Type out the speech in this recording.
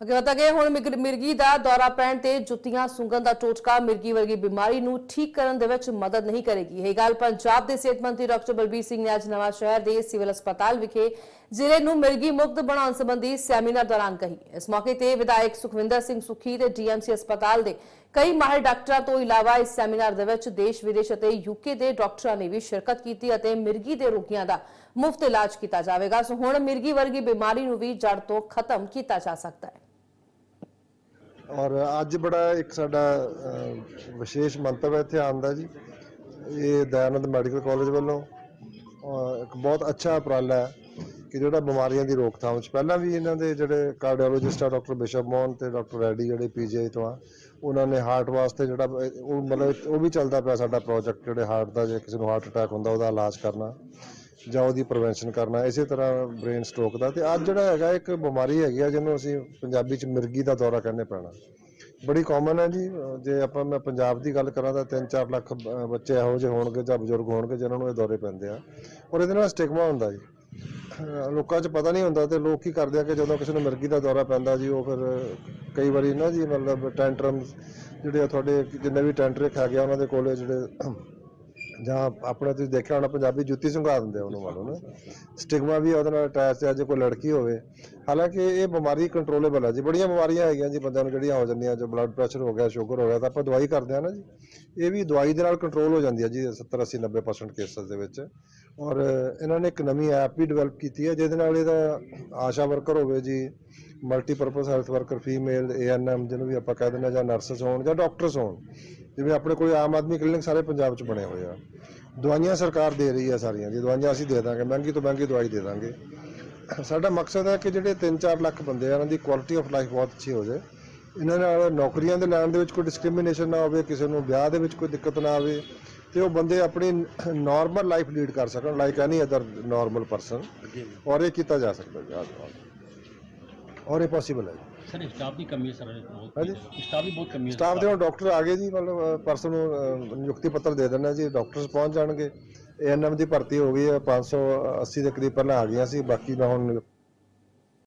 ਅੱਗੇ ਬਤਾ ਗਏ ਹੁਣ ਮਿਰ- ਮਿਰਗੀ ਦਾ ਦੌਰਾ ਪੈਣ ਤੇ ਜੁੱਤੀਆਂ ਸੁੰਗਣ ਦਾ ਟੋਟਕਾ ਮਿਰਗੀ ਵਰਗੀ ਬਿਮਾਰੀ ਨੂੰ ਠੀਕ ਕਰਨ ਦੇ ਵਿੱਚ ਮਦਦ ਨਹੀਂ ਕਰੇਗੀ। ਇਹ ਗੱਲ ਪੰਜਾਬ ਦੇ ਸਿਹਤ ਮੰਤਰੀ ਡਾਕਟਰ ਬਲਬੀਰ ਸਿੰਘ ਨੇ ਅੱਜ ਨਵਾਂ ਸ਼ਹਿਰ ਦੇ ਸਿਵਲ ਹਸਪਤਾਲ ਵਿਖੇ ਜ਼ਿਲ੍ਹੇ ਨੂੰ ਮਿਰਗੀ ਮੁਕਤ ਬਣਾਉਣ ਸੰਬੰਧੀ ਸੈਮੀਨਾਰ ਦੌਰਾਨ ਕਹੀ। ਇਸ ਮੌਕੇ ਤੇ ਵਿਧਾਇਕ ਸੁਖਵਿੰਦਰ ਸਿੰਘ ਸੁਖੀ ਤੇ ਡੀਐਮਸੀ ਹਸਪਤਾਲ ਦੇ ਕਈ ਮਾਹਿਰ ਡਾਕਟਰਾਂ ਤੋਂ ਇਲਾਵਾ ਇਸ ਸੈਮੀਨਾਰ ਦੇ ਵਿੱਚ ਦੇਸ਼, ਵਿਦੇਸ਼ ਅਤੇ ਯੂਕੇ ਦੇ ਡਾਕਟਰਾਂ ਨੇ ਵੀ ਸ਼ਿਰਕਤ ਕੀਤੀ ਅਤੇ ਮਿਰਗੀ ਦੇ ਰੋਗੀਆਂ ਦਾ ਮੁਫਤ ਇਲਾਜ ਕੀਤਾ ਜਾਵੇਗਾ। ਸੋ ਹੁਣ ਮਿਰਗੀ ਵਰਗੀ ਬਿਮਾਰੀ ਨੂੰ ਵੀ ਜੜ ਤੋਂ ਖਤਮ ਕੀਤਾ ਜਾ ਸਕਦਾ ਹੈ। ਔਰ ਅੱਜ ਬੜਾ ਇੱਕ ਸਾਡਾ ਵਿਸ਼ੇਸ਼ ਮੰਤਵ ਹੈ ਇੱਥੇ ਆਉਣ ਦਾ ਜੀ। ਇਹ ਦਇਆਨੰਦ ਮੈਡੀਕਲ ਕਾਲਜ ਵੱਲੋਂ ਇੱਕ ਬਹੁਤ ਅੱਛਾ ਉਪਰਾਲਾ ਹੈ ਕਿ ਜਿਹੜਾ ਬਿਮਾਰੀਆਂ ਦੀ ਰੋਕਥਾਮ ਚ, ਪਹਿਲਾਂ ਵੀ ਇਹਨਾਂ ਦੇ ਜਿਹੜੇ ਕਾਰਡੀਓਲੋਜਿਸਟ ਆ, ਡਾਕਟਰ ਬਿਸ਼ਪ ਮੋਹਨ ਤੇ ਡਾਕਟਰ ਰੈਡੀ ਜਿਹੜੇ ਪੀਜੀਆਈ ਤੋਂ ਆ, ਉਹਨਾਂ ਨੇ ਹਾਰਟ ਵਾਸਤੇ ਜਿਹੜਾ, ਉਹ ਮਤਲਬ ਉਹ ਵੀ ਚੱਲਦਾ ਪਿਆ ਸਾਡਾ ਪ੍ਰੋਜੈਕਟ ਜਿਹੜੇ ਹਾਰਟ ਦਾ ਜੇ ਕਿਸੇ ਨੂੰ ਹਾਰਟ ਅਟੈਕ ਹੁੰਦਾ, ਉਹਦਾ ਇਲਾਜ ਕਰਨਾ। ਜਾਂ ਉਹਦੀ ਪ੍ਰੀਵੈਂਸ਼ਨ ਕਰਨਾ, ਇਸੇ ਤਰ੍ਹਾਂ ਬ੍ਰੇਨ ਸਟ੍ਰੋਕ ਦਾ। ਤੇ ਅੱਜ ਜਿਹੜਾ ਹੈਗਾ, ਇੱਕ ਬਿਮਾਰੀ ਹੈਗੀ ਆ, ਜਿਹਨੂੰ ਅਸੀਂ ਪੰਜਾਬੀ ਚ ਮਿਰਗੀ ਦਾ ਦੌਰਾ ਕਹਿੰਦੇ ਪੈਣਾ। ਬੜੀ ਕਾਮਨ ਹੈ ਜੀ। ਜੇ ਆਪਾਂ, ਮੈਂ ਪੰਜਾਬ ਦੀ ਗੱਲ ਕਰਾਂ ਤਾਂ 3-4 ਲੱਖ ਬੱਚੇ ਇਹੋ ਜਿਹੇ ਹੋਣਗੇ ਜਾਂ ਬਜ਼ੁਰਗ ਹੋਣਗੇ, ਜਿਨ੍ਹਾਂ ਨੂੰ ਇਹ ਦੌਰੇ ਪੈਂਦੇ ਆ। ਔਰ ਇਹਦੇ ਨਾਲ ਸਟਿਗਮਾ ਹੁੰਦਾ ਜੀ। ਲੋਕਾਂ 'ਚ ਪਤਾ ਨਹੀਂ ਹੁੰਦਾ ਤੇ ਲੋਕ ਕੀ ਕਰਦੇ ਆ ਕਿ ਜਦੋਂ ਕਿਸੇ ਨੂੰ ਮਿਰਗੀ ਦਾ ਦੌਰਾ ਪੈਂਦਾ ਜੀ, ਉਹ ਫਿਰ ਕਈ ਵਾਰੀ ਨਾ ਜੀ, ਮਤਲਬ ਟੈਂਟਰਮਸ ਜਿਹੜੇ ਆ ਤੁਹਾਡੇ, ਜਿੰਨੇ ਵੀ ਟੈਂਟਰਿਕ ਹੈਗੇ ਗਿਆ, ਉਹਨਾਂ ਦੇ ਕੋਲੇ ਜਿਹੜੇ ਜਾਂ ਆਪਣੇ ਤੁਸੀਂ ਦੇਖਿਆ ਹੋਣਾ, ਪੰਜਾਬੀ ਜੁੱਤੀ ਸੰਘਾ ਦਿੰਦੇ ਆ ਉਹਨੂੰ ਵੱਲੋਂ ਨਾ ਸਟਿਗਮਾ ਵੀ ਉਹਦੇ ਨਾਲ ਅਟੈਚ ਹੈ ਜੇ ਕੋਈ ਲੜਕੀ ਹੋਵੇ। ਹਾਲਾਂਕਿ ਇਹ ਬਿਮਾਰੀ ਕੰਟਰੋਲੇਬਲ ਹੈ ਜੀ, ਬੜੀਆਂ ਬਿਮਾਰੀਆਂ ਹੈਗੀਆਂ ਜੀ ਬੰਦਿਆਂ ਨੂੰ ਜਿਹੜੀਆਂ ਹੋ ਜਾਂਦੀਆਂ, ਜੋ ਬਲੱਡ ਪ੍ਰੈਸ਼ਰ ਹੋ ਗਿਆ ਸ਼ੂਗਰ ਹੋ ਗਿਆ, ਤਾਂ ਆਪਾਂ ਦਵਾਈ ਕਰਦੇ ਆ ਨਾ ਜੀ। ਇਹ ਵੀ ਦਵਾਈ ਦੇ ਨਾਲ ਕੰਟਰੋਲ ਹੋ ਜਾਂਦੀ ਹੈ ਜੀ 70 80 90% ਕੇਸਸ ਦੇ ਵਿੱਚ। ਔਰ ਇਹਨਾਂ ਨੇ ਇੱਕ ਨਵੀਂ ਐਪ ਵੀ ਡਿਵੈਲਪ ਕੀਤੀ ਹੈ ਜਿਹਦੇ ਨਾਲ ਇਹਦਾ ਆਸ਼ਾ ਵਰਕਰ ਹੋਵੇ ਜੀ multipurpose health worker female ANM ਜਿਹਨੂੰ ਵੀ ਆਪਾਂ ਕਹਿ ਦਿੰਦੇ ਹਾਂ ਜਾਂ ਨਰਸਸ ਹੋਣ ਜਾਂ ਡਾਕਟਰਸ ਹੋਣ। ਜਿਵੇਂ ਆਪਣੇ ਕੋਲ ਆਮ ਆਦਮੀ ਕਲੀਨਿਕ ਸਾਰੇ ਪੰਜਾਬ 'ਚ ਬਣੇ ਹੋਏ ਆ। ਦਵਾਈਆਂ ਸਰਕਾਰ ਦੇ ਰਹੀ ਹੈ ਸਾਰੀਆਂ ਜੀ ਦਵਾਈਆਂ ਅਸੀਂ ਦੇ ਦਾਂਗੇ ਮਹਿੰਗੀ ਤੋਂ ਮਹਿੰਗੀ ਦਵਾਈ ਦੇ ਦਾਂਗੇ। ਸਾਡਾ ਮਕਸਦ ਹੈ ਕਿ ਜਿਹੜੇ 3-4 ਲੱਖ ਬੰਦੇ ਆ ਉਹਨਾਂ ਦੀ ਕੁਆਲਿਟੀ ਆਫ ਲਾਈਫ ਬਹੁਤ ਅੱਛੀ ਹੋ ਜਾਏ। ਇਹਨਾਂ ਨਾਲ ਨੌਕਰੀਆਂ ਦੇ ਲੈਣ ਦੇ ਵਿੱਚ ਕੋਈ ਡਿਸਕ੍ਰਿਮੀਨੇਸ਼ਨ ਨਾ ਹੋਵੇ ਕਿਸੇ ਨੂੰ ਵਿਆਹ ਦੇ ਵਿੱਚ ਕੋਈ ਦਿੱਕਤ ਨਾ ਆਵੇ ਤੇ ਉਹ ਬੰਦੇ ਆਪਣੀ ਨਾਰਮਲ ਲਾਈਫ ਲੀਡ ਕਰ ਸਕਣ like any other normal person ਔਰ ਇਹ ਕੀਤਾ ਜਾ ਸਕਦਾ ਆਹ- ਔਰ ਇਹ ਪੋਸੀਬਲ ਹੈ ਸਟਾਫ ਦੇ ਹੁਣ ਡਾਕਟਰ ਆ ਗਏ ਜੀ ਮਤਲਬ ਪਰਸਨ ਨੂੰ ਨਿਯੁਕਤੀ ਪੱਤਰ ਦੇ ਦੇਣਾ ਜੀ ਡਾਕਟਰ ਪਹੁੰਚ ਜਾਣਗੇ। ਏਐਨਐਮ ਦੀ ਭਰਤੀ ਹੋ ਗਈ ਹੈ 580 ਦੇ ਕਰੀਬ ਪਹਿਲਾਂ ਆ ਗਈਆਂ ਸੀ ਬਾਕੀ ਦਾ ਹੁਣ